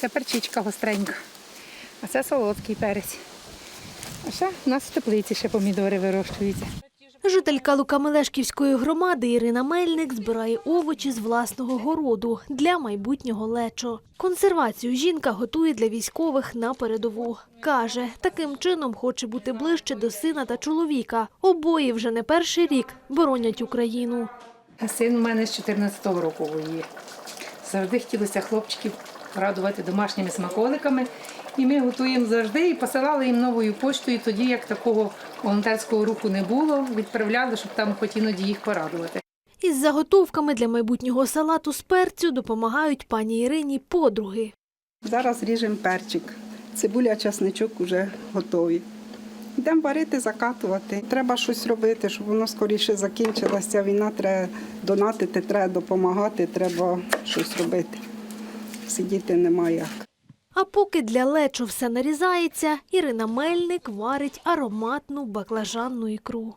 Це перчичка гостренька. А це солодкий перець. А ще у нас в теплиці ще помідори вирощуються. Жителька Лукамелешківської громади Ірина Мельник збирає овочі з власного городу для майбутнього лечо. Консервацію жінка готує для військових на передову. Каже, таким чином хоче бути ближче до сина та чоловіка. Обоє вже не перший рік боронять Україну. Син у мене з 14-го року воює. Завжди хотілося хлопчиків радувати домашніми смаколиками. І ми готуємо завжди і посилали їм новою поштою, тоді як такого волонтерського руху не було, відправляли, щоб там хоч іноді їх порадувати. Із заготовками для майбутнього салату з перцю допомагають пані Ірині подруги. Зараз ріжемо перчик. Цибуля, часничок вже готові. Йдемо варити, закатувати. Треба щось робити, щоб воно скоріше закінчилася. Війна треба донатити, треба допомагати, треба щось робити. Сидіти немає як. А поки для лечо все нарізається, Ірина Мельник варить ароматну баклажанну ікру.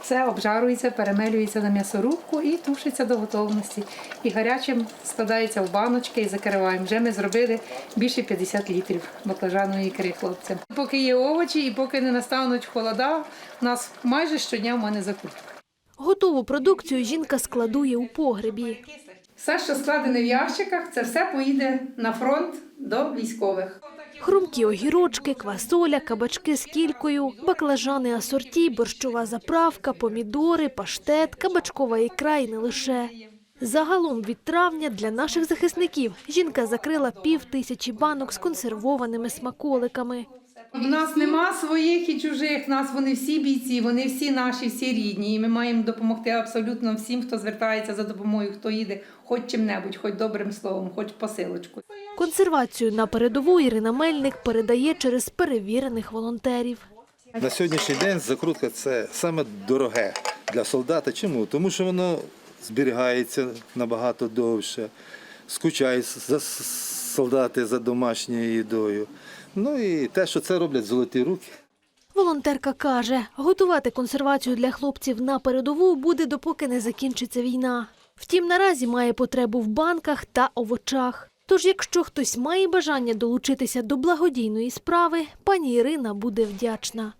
Все обжарується, перемелюється на м'ясорубку і тушиться до готовності. І гарячим складається в баночки і закриваємо. Вже ми зробили більше 50 літрів баклажаної ікри хлопцям. Поки є овочі і поки не настануть холода, у нас майже щодня в мене закупка. Готову продукцію жінка складує у погребі. Все, що складене в ящиках, це все поїде на фронт до військових. Хрумкі огірочки, квасоля, кабачки з кількою, баклажани асорті, борщова заправка, помідори, паштет, кабачкова ікра і не лише. Загалом від травня для наших захисників жінка закрила пів тисячі банок з консервованими смаколиками. У нас нема своїх і чужих. Нас вони всі бійці, вони всі наші, всі рідні. І ми маємо допомогти абсолютно всім, хто звертається за допомогою, хто їде, хоч чим-небудь, хоч добрим словом, хоч посилочкою. Консервацію на передову Ірина Мельник передає через перевірених волонтерів. На сьогоднішній день закрутка це саме дороге для солдата. Чому? Тому що воно зберігається набагато довше, скучають за солдати за домашньою їдою. Ну і те, що це роблять золоті руки. Волонтерка каже, готувати консервацію для хлопців на передову буде, допоки не закінчиться війна. Втім, наразі має потребу в банках та овочах. Тож, якщо хтось має бажання долучитися до благодійної справи, пані Ірина буде вдячна.